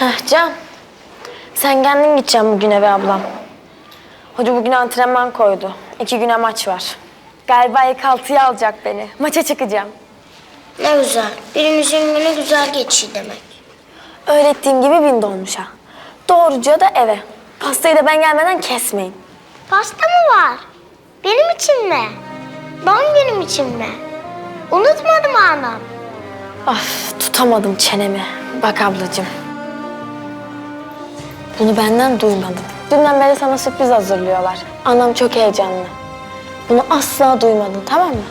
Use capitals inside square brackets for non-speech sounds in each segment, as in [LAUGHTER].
Heh Can. Sen kendin gideceksin bugün eve ablam. Hoca bugün antrenman koydu. İki güne maç var. Galiba ilk altıya alacak beni. Maça çıkacağım. Ne güzel. Birimizin günü güzel geçiyor demek. Öğrettiğim gibi bin dolmuşa. Doğruca da eve. Pastayı da ben gelmeden kesmeyin. Pasta mı var? Benim için mi? Doğum günüm için mi? Unutmadım anam. Of tutamadım çenemi. Bak ablacığım. Bunu benden duymadım. Dünden beri sana sürpriz hazırlıyorlar. Anam çok heyecanlı. Bunu asla duymadın tamam mı?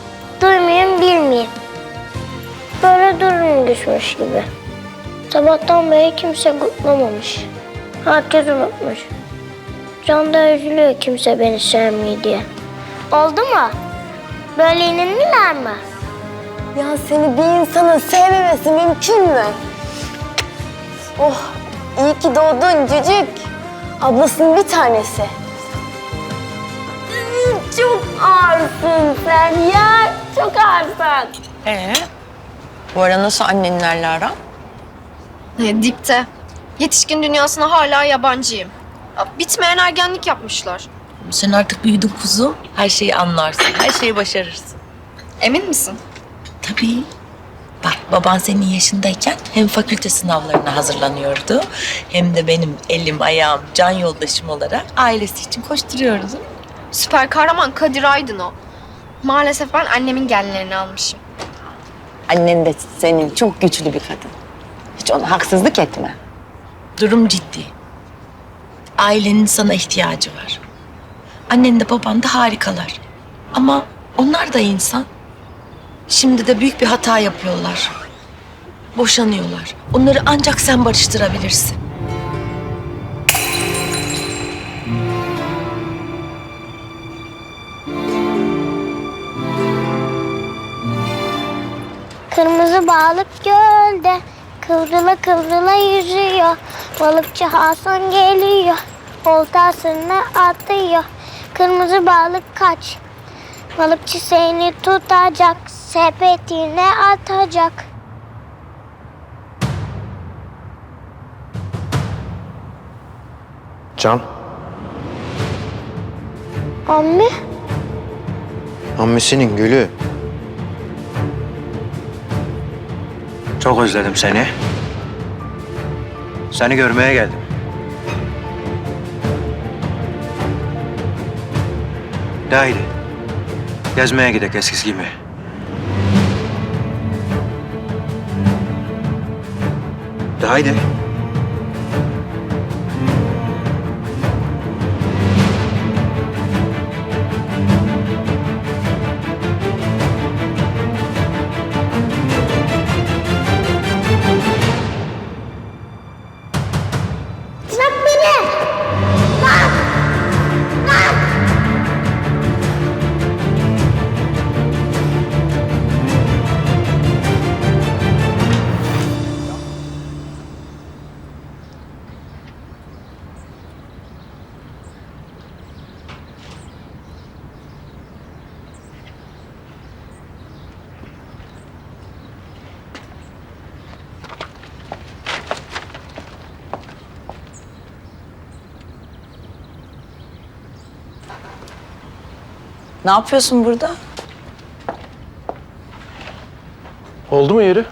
Duymayayım bilmeyeyim. Böyle durum düşmüş gibi. Sabahtan beri kimse kutlamamış. Herkes unutmuş. Can da üzülüyor kimse beni sevmiyor diye. Oldu mu? Böyle inanırlar mı? Ya seni bir insanın sevmemesi mümkün mü? Oh, iyi ki doğdun cücük. Ablasının bir tanesi. Çok ağırsın sen ya. Çok ağırsın. Ee, bu ara nasıl annenlerle aran? E, dipte. Yetişkin dünyasına hala yabancıyım. Ya, Bitmeyen ergenlik yapmışlar. Sen artık büyüdün kuzu. Her şeyi anlarsın, her şeyi başarırsın. Emin misin? Tabii. Bak baban senin yaşındayken hem fakülte sınavlarına hazırlanıyordu... ...hem de benim elim, ayağım, can yoldaşım olarak ailesi için koşturuyordu. Süper kahraman Kadir Aydın o. Maalesef ben annemin genlerini almışım. Annen de senin çok güçlü bir kadın. Hiç ona haksızlık etme. Durum ciddi. Ailenin sana ihtiyacı var. Annen de baban da harikalar. Ama onlar da insan. Şimdi de büyük bir hata yapıyorlar. Boşanıyorlar. Onları ancak sen barıştırabilirsin. Kırmızı balık gölde kıvrıla kıvrıla yüzüyor. Balıkçı Hasan geliyor. Oltasını atıyor. Kırmızı balık kaç. Balıkçı seni tutacak. Sepetine atacak. Can, Anne annesinin gülü. Çok özledim seni. Seni görmeye geldim. Haydi. Gezmeye gidek eskisi gibi. De haydi. Ne yapıyorsun burada? Oldu mu yeri?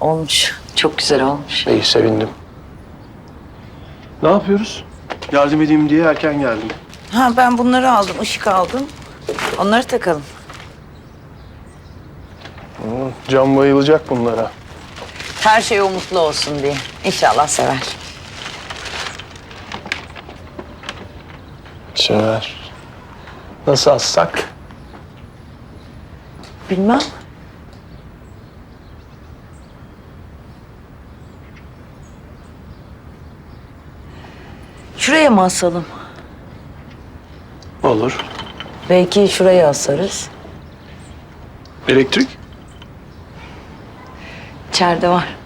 Olmuş. Çok güzel olmuş. İyi, sevindim. Ne yapıyoruz? Yardım edeyim diye erken geldim. Ha ben bunları aldım, ışık aldım. Onları takalım. Can bayılacak bunlara. Her şey o mutlu olsun diye. İnşallah sever. Sever. Nasıl assak? Bilmem. Şuraya mı asalım? Olur. Belki şuraya asarız. Elektrik? İçeride var.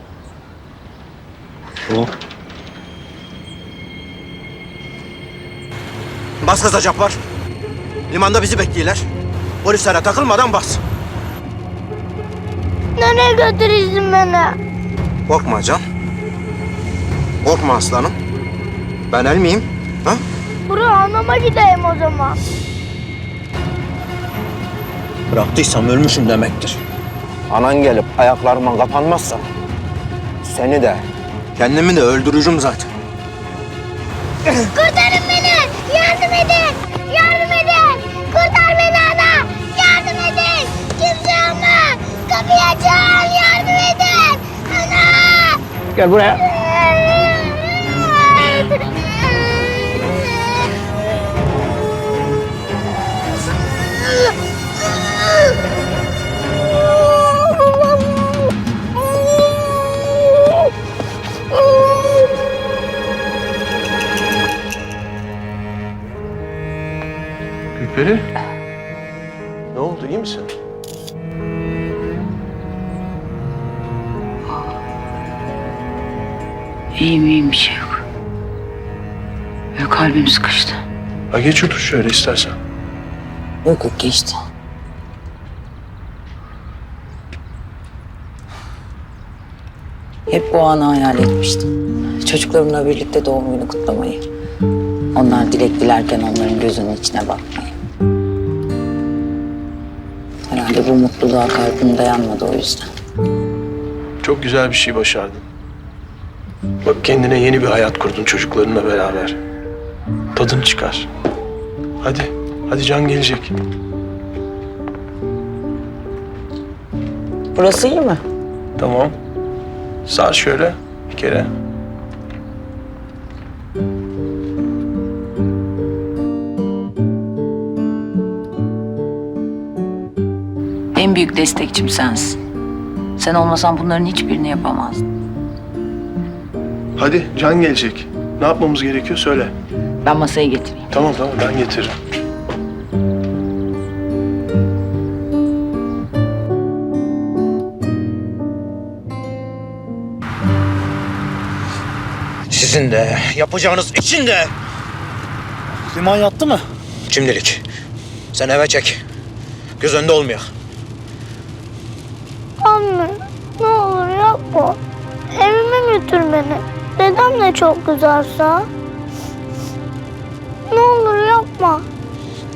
Bas gaza Cabbar. Limanda bizi bekliyorlar. Polislere takılmadan bas. Nereye götürürsün beni? Korkma Can. Korkma aslanım. Ben el miyim? Ha? Buraya anama gideyim o zaman. Bıraktıysam ölmüşüm demektir. Anan gelip ayaklarıma kapanmazsa seni de kendimi de öldürürüm zaten. Gel buraya. Gülperi. İyiyim iyiyim bir şey yok. Ya kalbim sıkıştı. Ha geç otur şöyle istersen. Yok yok geçti. Hep bu anı hayal etmiştim. Çocuklarımla birlikte doğum günü kutlamayı. Onlar dilek dilerken onların gözünün içine bakmayı. Herhalde bu mutluluğa kalbim dayanmadı o yüzden. Çok güzel bir şey başardın. Bak kendine yeni bir hayat kurdun çocuklarınla beraber. Tadını çıkar. Hadi, hadi Can gelecek. Burası iyi mi? Tamam. Sar şöyle bir kere. En büyük destekçim sensin. Sen olmasan bunların hiçbirini yapamazdım. Hadi Can gelecek. Ne yapmamız gerekiyor söyle. Ben masayı getireyim. Tamam tamam ben getiririm. Sizin de yapacağınız için de. Liman yattı mı? Şimdilik. Sen eve çek. Göz önünde olmuyor. Anne ne olur yapma. Evime götür beni. Dedem de çok kızarsa. Ne olur yapma.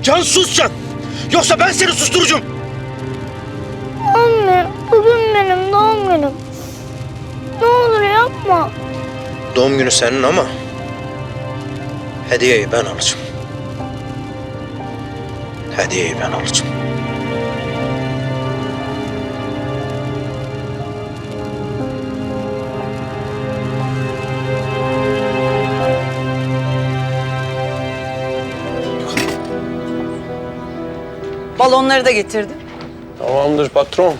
Can sus Can. Yoksa ben seni susturucum. Anne bugün benim doğum günüm. Ne olur yapma. Doğum günü senin ama hediyeyi ben alacağım. Hediyeyi ben alacağım. Balonları da getirdim. Tamamdır patron.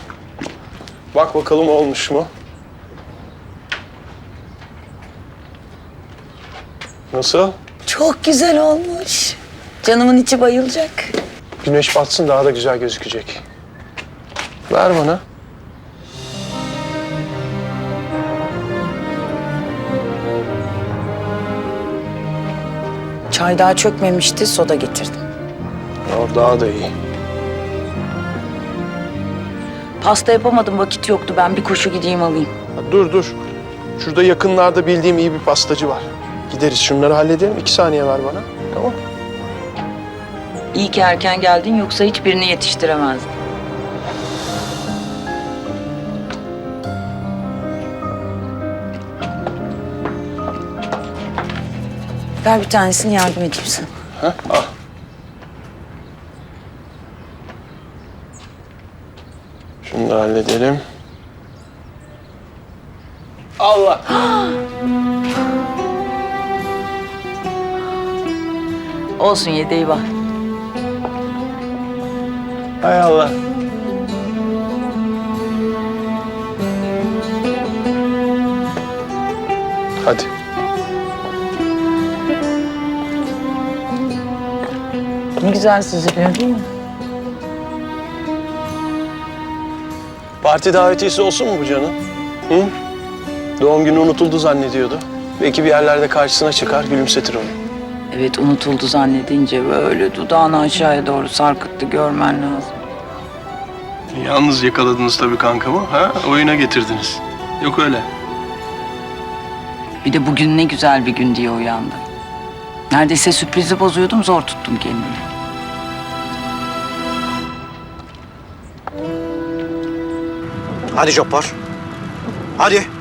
Bak bakalım olmuş mu? Nasıl? Çok güzel olmuş. Canımın içi bayılacak. Güneş batsın daha da güzel gözükecek. Ver bana. Çay daha çökmemişti, soda getirdim. O daha da iyi. Pasta yapamadım, vakit yoktu. Ben bir koşu gideyim alayım. Ha, dur dur. Şurada yakınlarda bildiğim iyi bir pastacı var. Gideriz şunları halledelim. İki saniye ver bana. Tamam. İyi ki erken geldin, yoksa hiçbirini yetiştiremezdim. Ver bir tanesini yardım edeyim sana. Ha? Al. Şunu da halledelim. Allah. [GASPS] Olsun yedeği var. Hay Allah. Hadi. Ne güzel süzülüyor değil mi? Parti davetiyesi olsun mu bu canın? Hı? Doğum günü unutuldu zannediyordu. Belki bir yerlerde karşısına çıkar, gülümsetir onu. Evet unutuldu zannedince böyle dudağını aşağıya doğru sarkıttı görmen lazım. Yalnız yakaladınız tabii kankamı. Ha? Oyuna getirdiniz. Yok öyle. Bir de bugün ne güzel bir gün diye uyandım. Neredeyse sürprizi bozuyordum zor tuttum kendimi. Hadi Cabbar. Hadi.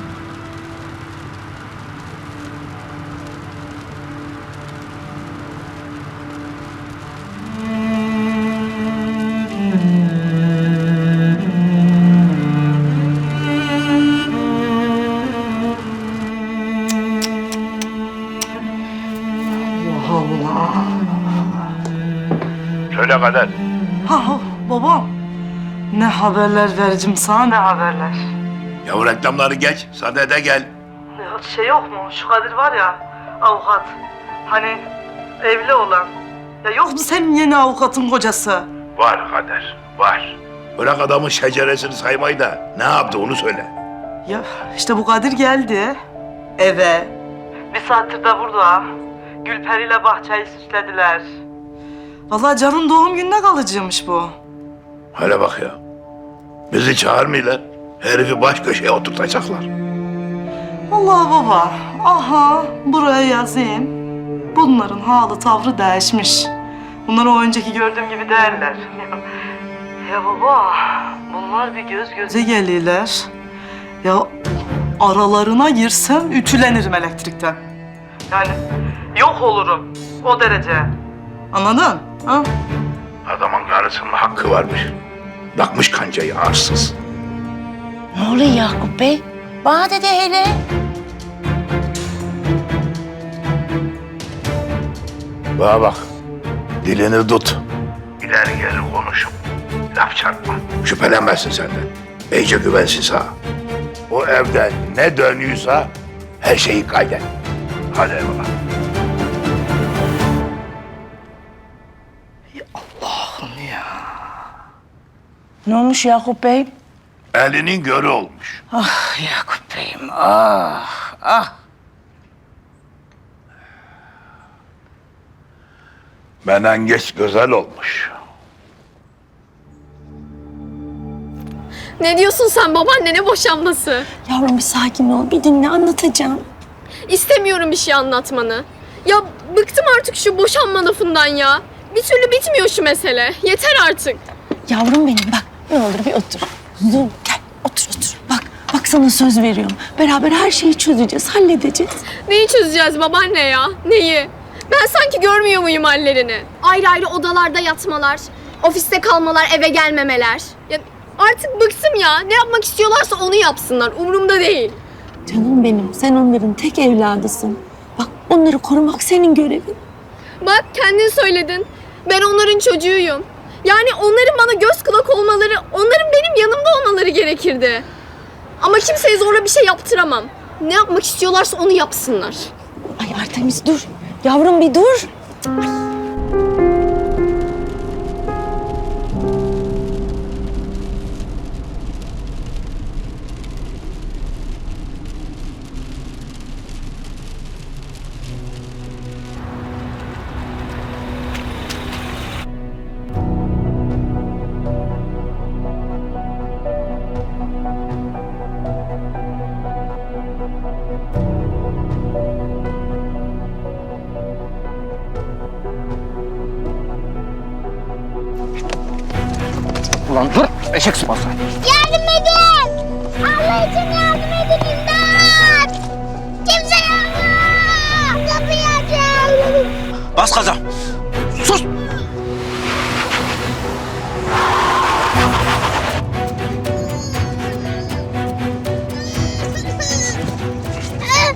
Haberler vereceğim sana ne haberler. Ya reklamları geç, sadede gel. Ya şey yok mu? Şu Kadir var ya avukat. Hani evli olan. Ya yok mu senin yeni avukatın kocası? Var Kader, var. Bırak adamın şeceresini saymayı da ne yaptı onu söyle. Ya işte bu Kadir geldi. Eve. Bir saattir de burada. Gülperi ile bahçeyi süslediler. Vallahi Can'ın doğum gününe kalıcıymış bu. Hele bak ya. Bizi çağırmıyorlar. Herifi baş köşeye oturtacaklar. Allah baba. Aha buraya yazayım. Bunların halı tavrı değişmiş. Bunlar o önceki gördüğüm gibi değiller. [LAUGHS] Ya baba bunlar bir göz göze geliyorlar. Ya aralarına girsem ütülenirim elektrikten. Yani yok olurum o derece. Anladın? Ha? Adamın karısının hakkı varmış. Takmış kancayı arsız. Ne oluyor Yakup Bey? Bana dedi hele. Bana bak. Dilini tut. İleri geri konuşup laf çarpma. Şüphelenmezsin senden. İyice güvensin sana. O evde ne dönüyorsa her şeyi kaydet. Hadi eyvallah. Ne olmuş Yakup Bey? Elinin görü olmuş. Ah Yakup Bey'im ah ah. Benden geç güzel olmuş. Ne diyorsun sen babaannene boşanması? Yavrum bir sakin ol bir dinle anlatacağım. İstemiyorum bir şey anlatmanı. Ya bıktım artık şu boşanma lafından ya. Bir türlü bitmiyor şu mesele. Yeter artık. Yavrum benim bak ne olur bir otur. Dur gel otur otur. Bak bak sana söz veriyorum. Beraber her şeyi çözeceğiz halledeceğiz. Neyi çözeceğiz babaanne ya? Neyi? Ben sanki görmüyor muyum hallerini? Ayrı ayrı odalarda yatmalar, ofiste kalmalar, eve gelmemeler. Ya artık bıktım ya. Ne yapmak istiyorlarsa onu yapsınlar. Umurumda değil. Canım benim sen onların tek evladısın. Bak onları korumak senin görevin. Bak kendin söyledin. Ben onların çocuğuyum. Yani onların bana göz kulak olmaları, onların benim yanımda olmaları gerekirdi. Ama kimseye zorla bir şey yaptıramam. Ne yapmak istiyorlarsa onu yapsınlar. Ay Artemis dur. Yavrum bir dur. Ulan eşek sıpası. Yardım edin! Allah için yardım edin imdat! Kimse yok! Kapıyı açın! Bas gaza. Sus.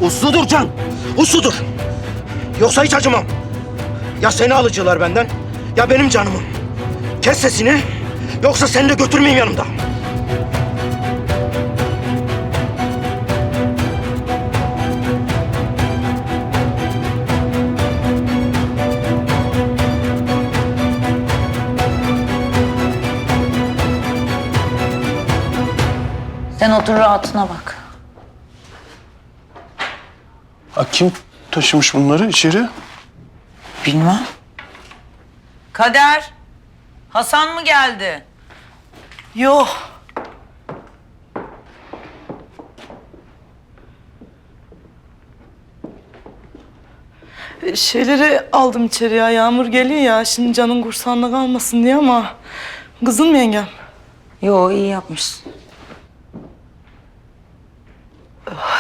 Uslu dur Can. Uslu dur. Yoksa hiç acımam. Ya seni alıcılar benden ya benim canımı. Kes sesini yoksa seni de götürmeyeyim yanımda. Sen otur rahatına bak. Ha, kim taşımış bunları içeri? Bilmem. Kader. Hasan mı geldi? Yok. Şeyleri aldım içeri ya. Yağmur geliyor ya. Şimdi canın kursağında kalmasın diye ama... Kızın mı yengem? Yo iyi yapmışsın.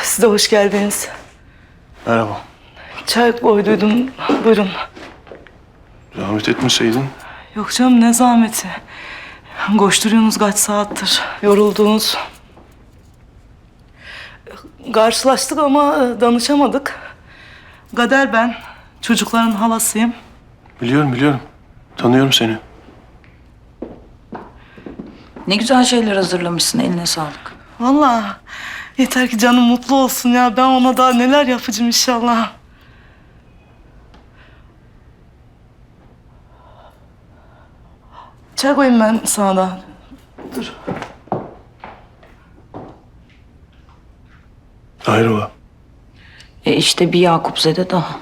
Siz de hoş geldiniz. Merhaba. Çay koyduydum. Buyurun. Zahmet etmeseydin. Yok canım ne zahmeti. Koşturuyorsunuz kaç saattir. Yoruldunuz. Karşılaştık ama e, danışamadık. Gader ben. Çocukların halasıyım. Biliyorum biliyorum. Tanıyorum seni. Ne güzel şeyler hazırlamışsın eline sağlık. Vallahi yeter ki canım mutlu olsun ya. Ben ona daha neler yapacağım inşallah. Çay koyayım ben sana da. Dur. Hayrola? E işte bir Yakupzede daha.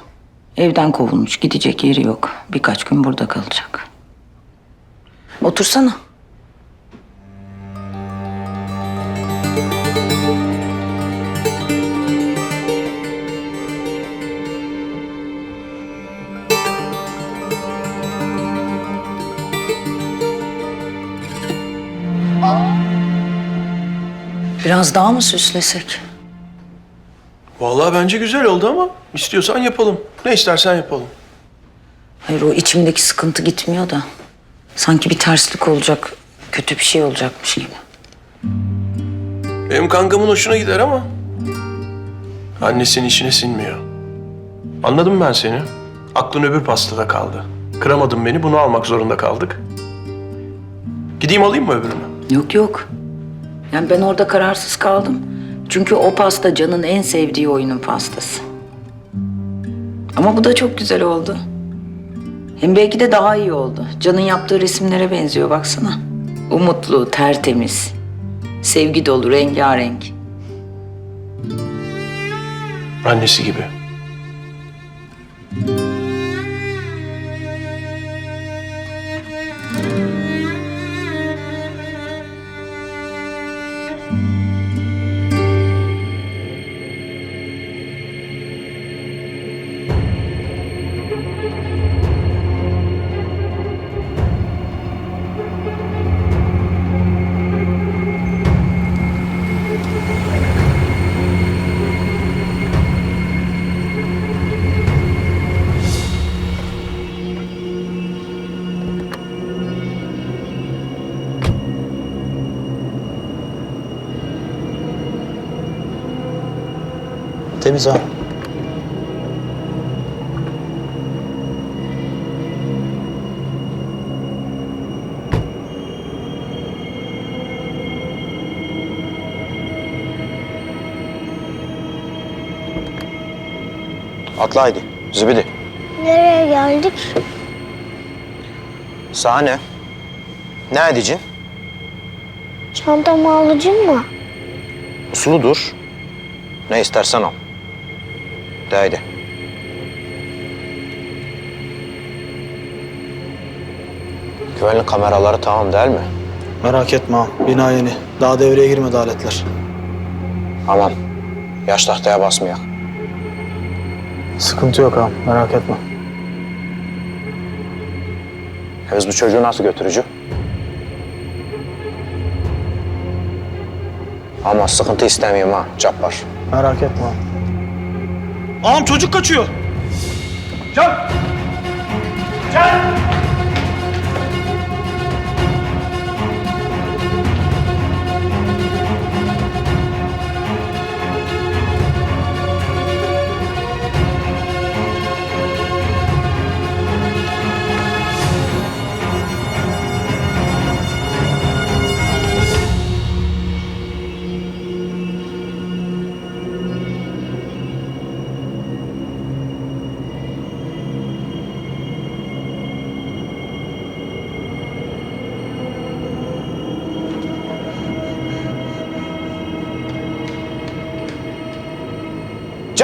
Evden kovulmuş gidecek yeri yok. Birkaç gün burada kalacak. Otursana. Biraz daha mı süslesek? Vallahi bence güzel oldu ama istiyorsan yapalım. Ne istersen yapalım. Hayır o içimdeki sıkıntı gitmiyor da. Sanki bir terslik olacak, kötü bir şey olacakmış gibi. Benim kankamın hoşuna gider ama... Annesinin işine sinmiyor. Anladım ben seni. Aklın öbür pastada kaldı. Kıramadın beni, bunu almak zorunda kaldık. Gideyim alayım mı öbürünü? Yok yok. Yani ben orada kararsız kaldım. Çünkü o pasta Can'ın en sevdiği oyunun pastası. Ama bu da çok güzel oldu. Hem belki de daha iyi oldu. Can'ın yaptığı resimlere benziyor baksana. Umutlu, tertemiz, sevgi dolu, rengarenk. Annesi gibi. Temiz ha. Atla haydi. Zibidi. Nereye geldik? Sahne. Ne edeceksin? Çantamı alacağım mı? Usulu dur. Ne istersen al. De haydi. Güvenlik kameraları tamam değil mi? Merak etme ağam. Bina yeni. Daha devreye girmedi aletler. Aman. Yaş tahtaya basmayak. Sıkıntı yok ağam. Merak etme. Biz bu çocuğu nasıl götürücü? Ama sıkıntı istemiyorum ha Cabbar. Merak etme ağam. Ağam çocuk kaçıyor. Can! Can!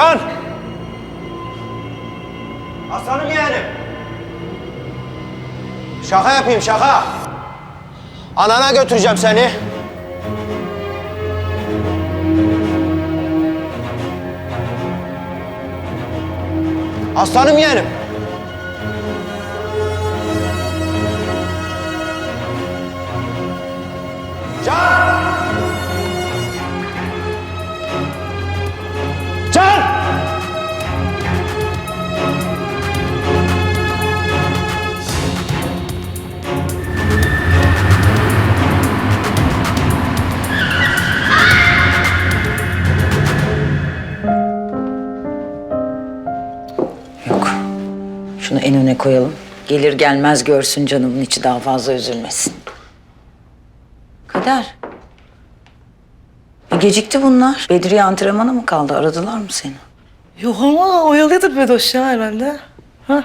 Can! Aslanım yeğenim. Şaka yapayım şaka. Anana götüreceğim seni. Aslanım yeğenim. Koyalım. Gelir gelmez görsün canımın içi daha fazla üzülmesin. Kader. E, gecikti bunlar. Bedriye antrenmana mı kaldı? Aradılar mı seni? Yok ama oyalıyordur Bedoş ya herhalde. Ha?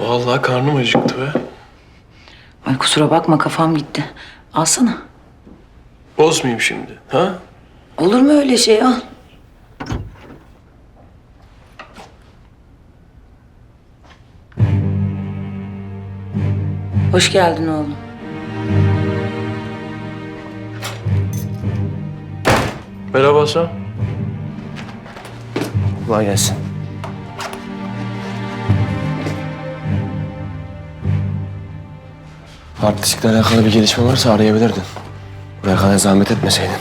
Vallahi karnım acıktı be. Ay kusura bakma kafam gitti. Alsana. Bozmayayım şimdi. Ha? Olur mu öyle şey al. Hoş geldin oğlum. Merhaba Hasan. Kolay gelsin. Hard diskle alakalı bir gelişme varsa arayabilirdin. Buraya kadar zahmet etmeseydin.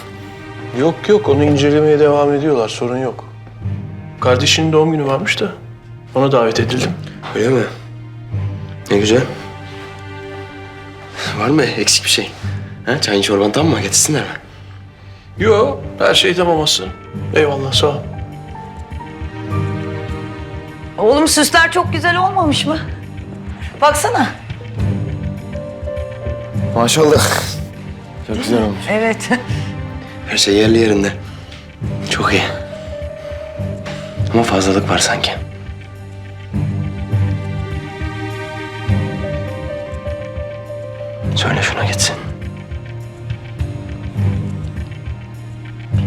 Yok yok onu incelemeye devam ediyorlar sorun yok. Kardeşinin doğum günü varmış da ona davet edildim. Öyle mi? Ne güzel. Var mı eksik bir şey? Ha, çayın çorban tam mı? Getirsinler mi? Yo her şey tamam Hasan. Eyvallah sağ ol. Oğlum süsler çok güzel olmamış mı? Baksana. Maşallah. Çok güzel olmuş. Evet. [LAUGHS] Her şey yerli yerinde. Çok iyi. Ama fazlalık var sanki. Söyle şuna gitsin.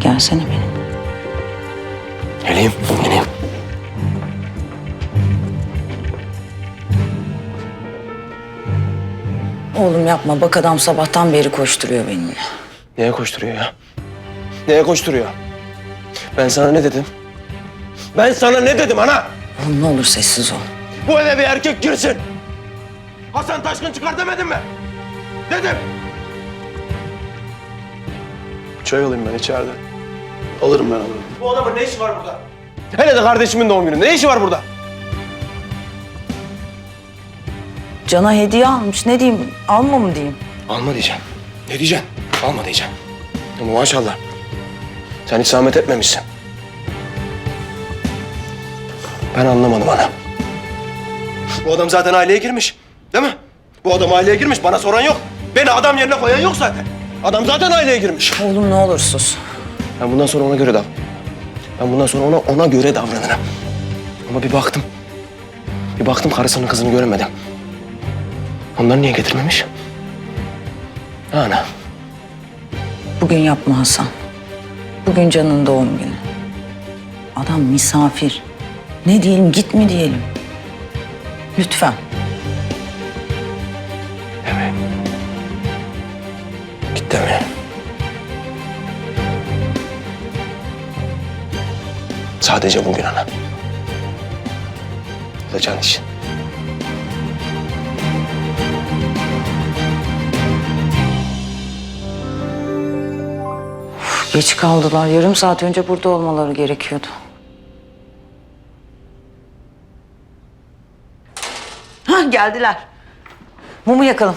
Gelsene benim. Geleyim, geleyim. Oğlum yapma bak adam sabahtan beri koşturuyor benimle. Neye koşturuyor ya? Neye koşturuyor? Ben sana ne dedim? Ben sana ne dedim ana? Oğlum ne olur sessiz ol. Bu eve bir erkek girsin. Hasan Taşkın çıkar demedim mi? Dedim. Çay alayım ben içeride. Alırım ben alırım. Bu adamın ne işi var burada? Hele de kardeşimin doğum günü. Ne işi var burada? Cana hediye almış ne diyeyim alma mı diyeyim? Alma diyeceğim. Ne diyeceksin? Alma diyeceğim. Ama maşallah. Sen hiç zahmet etmemişsin. Ben anlamadım ana. Bu adam zaten aileye girmiş. Değil mi? Bu adam aileye girmiş. Bana soran yok. Beni adam yerine koyan yok zaten. Adam zaten aileye girmiş. Oğlum ne olur sus. Ben bundan sonra ona göre dav. Ben bundan sonra ona ona göre davranırım. Ama bir baktım. Bir baktım karısının kızını göremedim. Onları niye getirmemiş? Ana. Bugün yapma Hasan. Bugün Can'ın doğum günü. Adam misafir. Ne diyelim git mi diyelim? Lütfen. Evet. Git deme. Sadece bugün ana. Can için. Geç kaldılar. Yarım saat önce burada olmaları gerekiyordu. Ha geldiler. Mumu yakalım.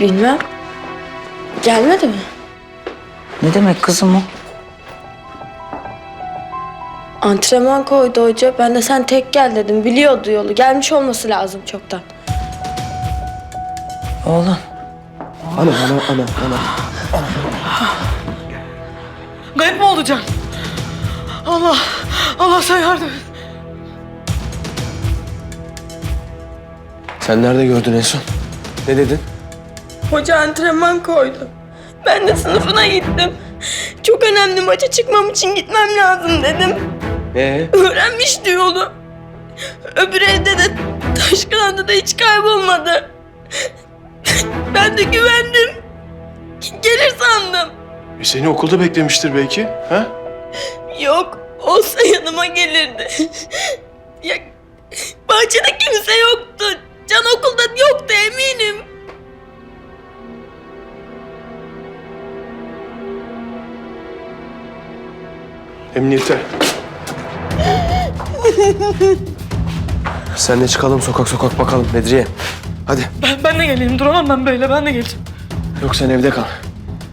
Bilmem. Gelmedi mi? Ne demek kızım o? Antrenman koydu hoca. Ben de sen tek gel dedim. Biliyordu yolu. Gelmiş olması lazım çoktan. Oğlum Ana ana ana ana. Kayıp mı oldu Can? Allah, Allah sen yardım et. Sen nerede gördün en son? Ne dedin? Hoca antrenman koydu. Ben de sınıfına gittim. Çok önemli maça çıkmam için gitmem lazım dedim. Ee? Öğrenmişti yolu. Öbür evde de Taşkıran'da da hiç kaybolmadı. Ben de güvendim. Gelir sandım. E seni okulda beklemiştir belki. Ha? Yok, olsa yanıma gelirdi. ya, bahçede kimse yoktu. Can okulda yoktu eminim. Emniyete. Sen de çıkalım sokak sokak bakalım Bedriye. Hadi. Ben, ben de geleyim, duramam ben böyle, ben de geleceğim. Yok sen evde kal.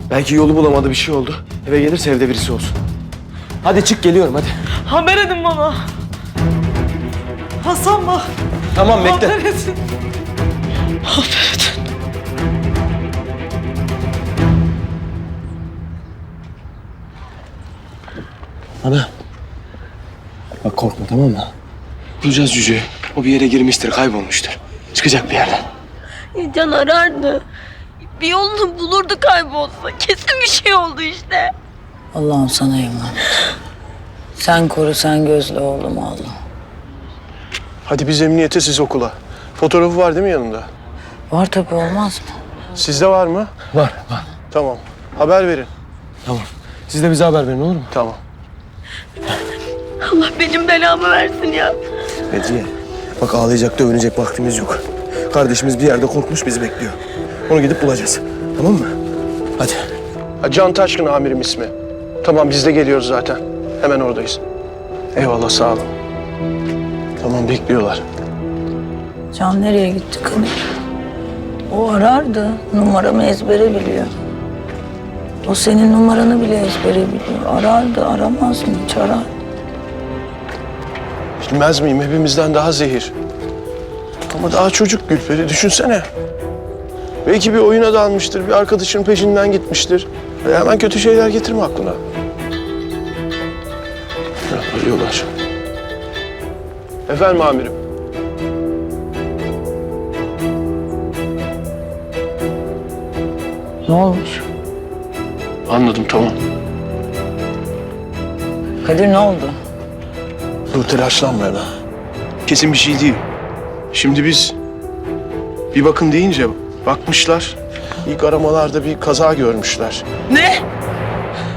Belki yolu bulamadı bir şey oldu. Eve gelirse evde birisi olsun. Hadi çık geliyorum hadi. Haber edin bana. Hasan bak. Tamam bekle. Haber edin. Haber edin. Ana. Bak korkma tamam mı? Bulacağız cüceyi. O bir yere girmiştir, kaybolmuştur. Çıkacak bir yerden. Can arardı. Bir yolunu bulurdu kaybolsa. Kesin bir şey oldu işte. Allah'ım sana emanet. Sen koru sen gözle oğlum oğlum. Hadi biz emniyete siz okula. Fotoğrafı var değil mi yanında? Var tabii olmaz mı? Sizde var mı? Var, var. Tamam. Haber verin. Tamam. Siz de bize haber verin olur mu? Tamam. Allah benim belamı versin ya. Bedriye. Bak ağlayacak, dövünecek vaktimiz yok. Kardeşimiz bir yerde korkmuş bizi bekliyor. Onu gidip bulacağız. Tamam mı? Hadi. Ha, Can Taşkın amirim ismi. Tamam biz de geliyoruz zaten. Hemen oradayız. Eyvallah sağ olun. Tamam bekliyorlar. Can nereye gitti Kadir? O arardı. Numaramı ezbere biliyor. O senin numaranı bile ezbere biliyor. Arardı, aramaz mı? Hiç arar. Bilmez miyim hepimizden daha zehir. Ama daha çocuk Gülperi düşünsene. Belki bir oyuna dalmıştır, bir arkadaşının peşinden gitmiştir. Ve hemen kötü şeyler getirme aklına. Ya, Arıyorlar. Efendim amirim. Ne olmuş? Anladım tamam. Kadir ne oldu? Dur telaşlanma hemen. Kesin bir şey değil. Şimdi biz bir bakın deyince bakmışlar. İlk aramalarda bir kaza görmüşler. Ne?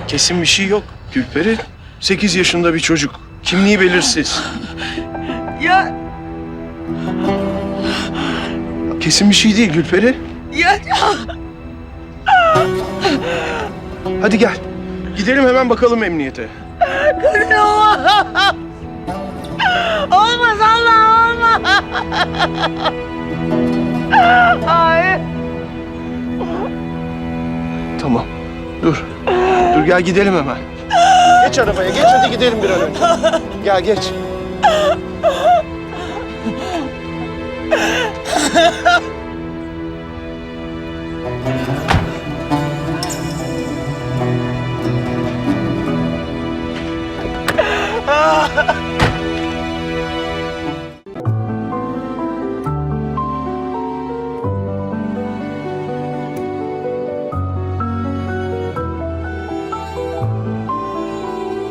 Kesin bir şey yok. Gülperi 8 yaşında bir çocuk. Kimliği belirsiz. Ya, Kesin bir şey değil Gülperi. ya, Hadi gel. Gidelim hemen bakalım emniyete. Olmaz Allah olmaz. Hayır. Tamam. Dur. Dur gel gidelim hemen. Geç arabaya geç hadi gidelim bir an önce. Gel geç. Ah! [LAUGHS]